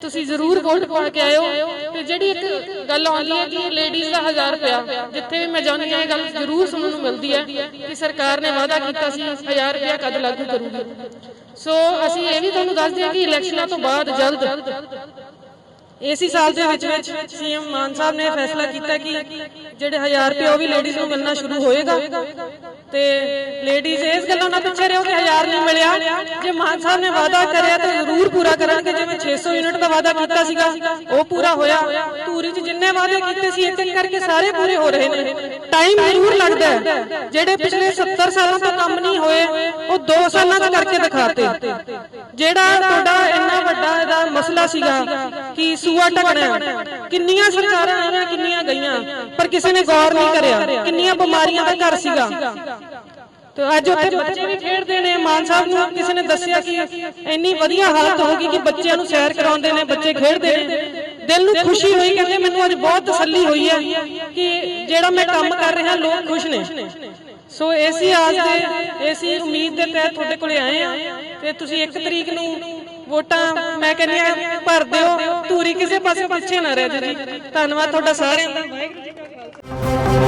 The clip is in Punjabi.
ਤੁਸੀਂ ਜ਼ਰੂਰ ਵੋਟ ਪਾ ਕੇ ਆਇਓ ਤੇ ਜਿਹੜੀ ਇੱਕ ਗੱਲ ਆਉਂਦੀ ਹੈ ਕਿ ਲੇਡੀਜ਼ ਦਾ 1000 ਰੁਪਿਆ ਜਿੱਥੇ ਵੀ ਮੈਂ ਜਾਂਦੀ ਹਾਂ, ਇਹ ਗੱਲ ਜ਼ਰੂਰ ਸੁਣਨ ਨੂੰ ਮਿਲਦੀ ਹੈ ਕਿ ਸਰਕਾਰ ਨੇ ਵਾਅਦਾ ਕੀਤਾ ਸੀ 1000 ਰੁਪਿਆ ਕਦ ਲਾਗੂ ਕਰੂਗੀ। ਸੋ ਅਸੀਂ ਇਹ ਵੀ ਤੁਹਾਨੂੰ ਦੱਸਦੇ ਹਾਂ ਕਿ ਇਲੈਕਸ਼ਨਾਂ ਤੋਂ ਬਾਅਦ ਜਲਦ ਇਸੇ ਸਾਲ ਦੇ ਵਿੱਚ ਵਿੱਚ ਸੀਐਮ ਮਾਨ ਸਾਹਿਬ ਨੇ ਫੈਸਲਾ ਕੀਤਾ ਕਿ ਜਿਹੜੇ 1000 ਰੁਪਏ ਉਹ ਵੀ ਲੇਡੀਜ਼ ਨੂੰ ਮਿਲਣਾ ਸ਼ੁਰੂ ਹੋਏਗਾ ਤੇ ਲੇਡੀਜ਼ ਇਸ ਗੱਲਾਂ ਨਾਲ ਪਿੱਛੇ ਰਹੋ ਕਿ 1000 ਨਹੀਂ ਮਿਲਿਆ। ਜੇ ਮਾਨ ਸਾਹਿਬ ਨੇ ਵਾਅਦਾ ਕਰਿਆ ਤਾਂ ਜ਼ਰੂਰ ਪੂਰਾ ਕਰਨਗੇ। ਜਿਵੇਂ 600 ਯੂਨਿਟ ਦਾ ਵਾਅਦਾ ਕੀਤਾ ਸੀਗਾ, ਉਹ ਪੂਰਾ ਹੋਇਆ। ਧੂਰੀ 'ਚ ਜਿੰਨੇ ਵਾਅਦੇ ਕੀਤੇ ਸੀ ਇੱਕ ਇੱਕ ਕਰਕੇ ਸਾਰੇ ਪੂਰੇ ਹੋ ਰਹੇ ਨੇ। ਟਾਈਮ ਜ਼ਰੂਰ ਲੱਗਦਾ ਹੈ। ਜਿਹੜੇ ਪਿਛਲੇ 70 ਸਾਲਾਂ ਤੋਂ ਕੰਮ ਨਹੀਂ ਹੋਏ, ਉਹ 2 ਸਾਲਾਂ 'ਚ ਕਰਕੇ ਦਿਖਾਤੇ। ਜਿਹੜਾ ਤੁਹਾਡਾ ਇੰਨਾ ਵੱਡਾ ਇਹਦਾ ਮਸਲਾ ਸੀਗਾ ਕਿ ਸੂਆ ਟਕਣਾ ਕਿੰਨੀਆਂ ਸਰਕਾਰਾਂ ਆਈਆਂ, ਕਿੰਨੀਆਂ ਗਈਆਂ, ਪਰ ਕਿਸੇ ਨੇ ਗੌਰ ਨਹੀਂ ਕਰਿਆ। ਕਿੰਨੀਆਂ ਬਿਮਾਰੀਆਂ ਦਾ ਘਰ ਸੀਗਾ। ਤੇ ਅੱਜ ਉੱਥੇ ਬੱਚੇ ਵੀ ਖੇਡਦੇ ਨੇ। ਮਾਨ ਸਾਹਿਬ ਨੂੰ ਕਿਸੇ ਨੇ ਦੱਸਿਆ ਕਿ ਇੰਨੀ ਵਧੀਆ ਹਾਲਤ ਹੋ ਗਈ ਕਿ ਬੱਚਿਆਂ ਨੂੰ ਸੈਰ ਕਰਾਉਂਦੇ ਨੇ ਬੱਚੇ ਖੇਡਦੇ ਨੇ। ਦਿਲ ਨੂੰ ਖੁਸ਼ੀ ਹੋਈ ਕਹਿੰਦੇ ਮੈਨੂੰ ਅੱਜ ਬਹੁਤ ਤਸੱਲੀ ਹੋਈ ਹੈ ਕਿ ਜਿਹੜਾ ਮੈਂ ਕੰਮ ਕਰ ਰਿਹਾ ਲੋਕ ਖੁਸ਼ ਨੇ। ਸੋ ਏਸੀ ਆਸ ਦੇ ਏਸੀ ਉਮੀਦ ਦੇ ਤਹਿਤ ਤੁਹਾਡੇ ਕੋਲੇ ਆਏ ਆ ਤੇ ਤੁਸੀਂ 1 ਤਰੀਕ ਨੂੰ ਵੋਟਾਂ ਮੈਂ ਕਹਿੰਦੀ ਆ ਭਰ ਦਿਓ। ਧੂਰੀ ਕਿਸੇ ਪਾਸੇ ਪਿੱਛੇ ਨਾ ਰਹਿ ਜੀ। ਧੰਨਵਾਦ ਤੁਹਾਡਾ ਸਾਰਿਆਂ ਦਾ। ਵਾਹਿਗੁਰੂ ਜੀ ਕਾ ਖਾਲਸਾ